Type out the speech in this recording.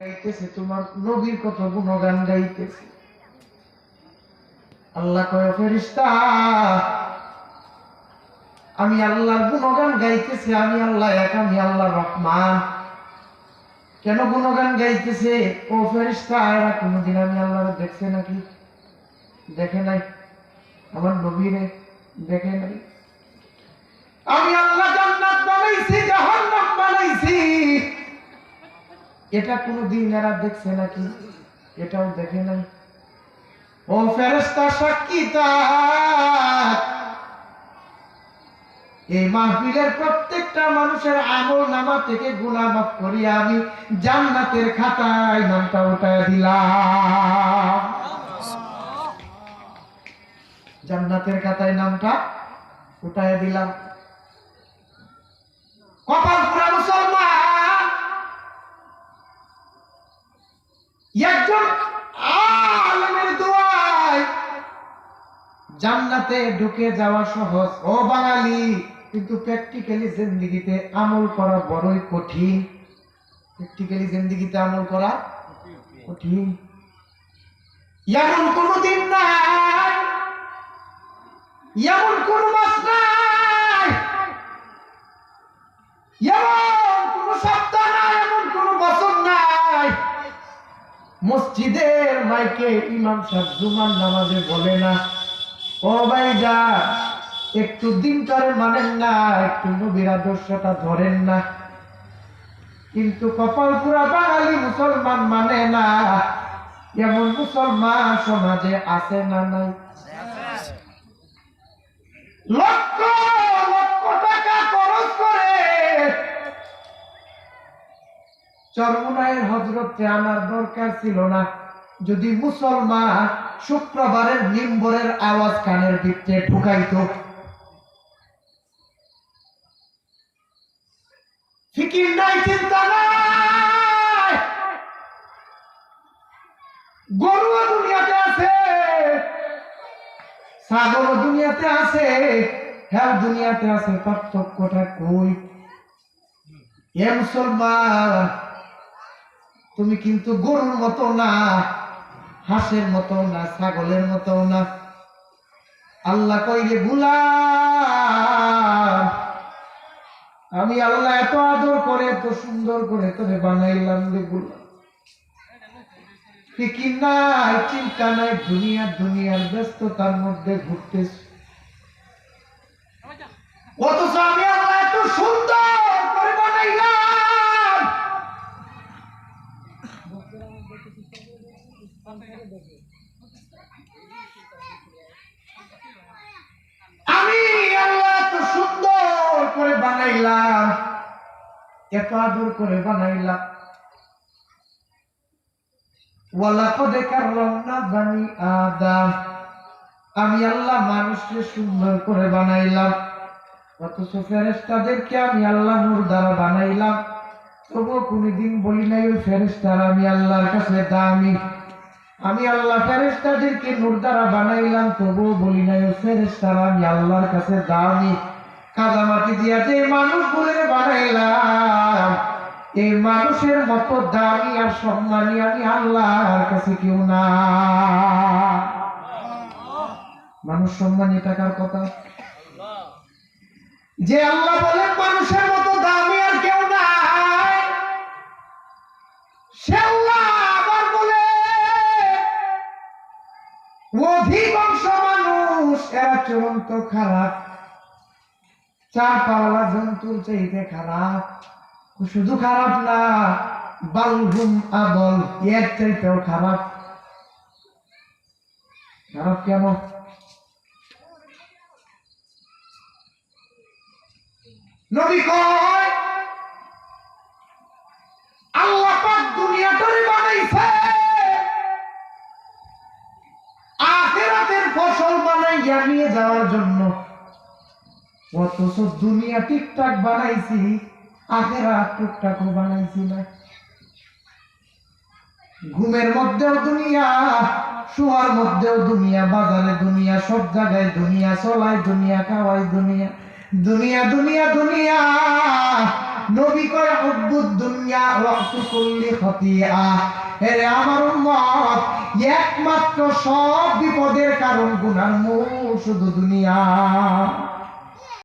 গাইতেছে, তোমার নবীর কত গুণগান গাইতেছে। আল্লাহ কয় ফেরিস্তা আমি আল্লাহর গুণগান গাইতেছি, আমি আল্লাহ এক, আমি আল্লাহ রহমান। কেন গুণগান গাইতেছে? ও ফেরিস্তা এরা কোনোদিন আমি আল্লাহ দেখছে নাকি? দেখে নাই। আমার নবীরে দেখে নাই। আমি আল্লাহ জান্নাত বানাইছি, জাহান্নাম বানাইছি। এটা কোনোদিন এরা দেখছে নাকি? এটাও দেখে নাই। ও ফেরেস্তা সাক্ষী এই মাহফিলের প্রত্যেকটা মানুষের আমল নামা থেকে গুনাহ মাফ আমি। জান্নাতের খাতায় নামটা উঠায় দিলাম। জান্নাতের খাতায় নামটা উঠায় দিলাম। জান্নাতে ঢুকে যাওয়া সহজ। ও বাঙালি, কিন্তু প্র্যাকটিক্যালি জিন্দিগিতে আমল করা বড়ই কঠিন। প্র্যাকটিক্যালি জিন্দিগিতে আমল করা কঠিন। এমন কোন দিন নাই এমন কোন মাস নাই এমন কোন সপ্তাহ নাই এমন কোন বছর নাই। মসজিদের মাইকে ইমাম সাহেব জুমার নামাজে বলে না ও ভাই যা, একটু দিনটারে মানেন না, একটু নবীর আদর্শটা ধরেন না। কিন্তু কপাল পুরা বাঙালি মুসলমান মানে না। এমন মুসলমান সমাজে আছে না নাই। লক্ষ লক্ষ টাকা খরচ করে আনার দরকার ছিল না। যদি মুসলমান শুক্রবারের নিম্বরের আওয়াজ কানের ভিতরে ঢুকাইতো। ফিকির নাই, চিন্তা নাই। দুনিয়াতে আছে, ছাগলও দুনিয়াতে আছে হ্যাঁ দুনিয়াতে আছে, পার্থক্যটা কই? এ মুসলমান, তুমি কিন্তু গরুর মতো না। হাঁসের মতো না, ছাগলের মতো না। আল্লাহ কইলে, গুলাম, আমি আল্লাহ এত আদর করে, এত সুন্দর করে তোরে বানাইলাম রে গুলাম। ফিকির নাই, চিন্তা নাই, দুনিয়া, দুনিয়ার ব্যস্ততার মধ্যে ঘুরতেছ। অথচ আমি করে বানাইলাম। এত আদর করে বানাইলাম। বানি আমি আল্লাহ মানুষকে সুন্দর করে বানাইলাম। অথচ ফেরেস্তাদেরকে আমি আল্লাহ নূর দ্বারা বানাইলাম। তবুও কোনদিন বলি নাই, ওই ফেরেস্তার আমি আল্লাহর কাছে দামি। আমি আল্লাহ ফেরেস্তাদেরকে নূর দ্বারা বানাইলাম, তবুও বলি নাই, ওই ফেরেস্তার আমি আল্লাহর কাছে দামি। কাদামাটি দিয়া যে বানাইলাম, এই মানুষের মতো দামি আর সম্মানী আমি আল্লাহর কাছে কেউ না মানুষ সম্মানী টাকার কথা। যে আল্লাহ বলেন, মানুষের মতো দামি আর কেউ নাই। সে আল্লাহ আবার বলে, অধিকাংশ মানুষ এরা খারাপ চার পাওয়ালা জন্তুর চাইতে খারাপ, শুধু খারাপ না, বালহুম আবল, এর চাইতেও খারাপ। খারাপ কেন? নবী কয় অথচ দুনিয়া ঠিকঠাক বানাইছি, আখেরাত টুকটাকও বানাইছি না। ঘুমের মধ্যেও দুনিয়া, শোয়ার মধ্যেও দুনিয়া, বাজারে দুনিয়া, সব জায়গায় দুনিয়া, চলায় দুনিয়া খাওয়াই দুনিয়া দুনিয়া দুনিয়া দুনিয়া। নবী কয় হুব্বুদ দুনিয়া রাসু কুল্লি খতিয়া এরে আমার উম্মত, একমাত্র সব বিপদের কারণ, গুনার মূল শুধু দুনিয়া।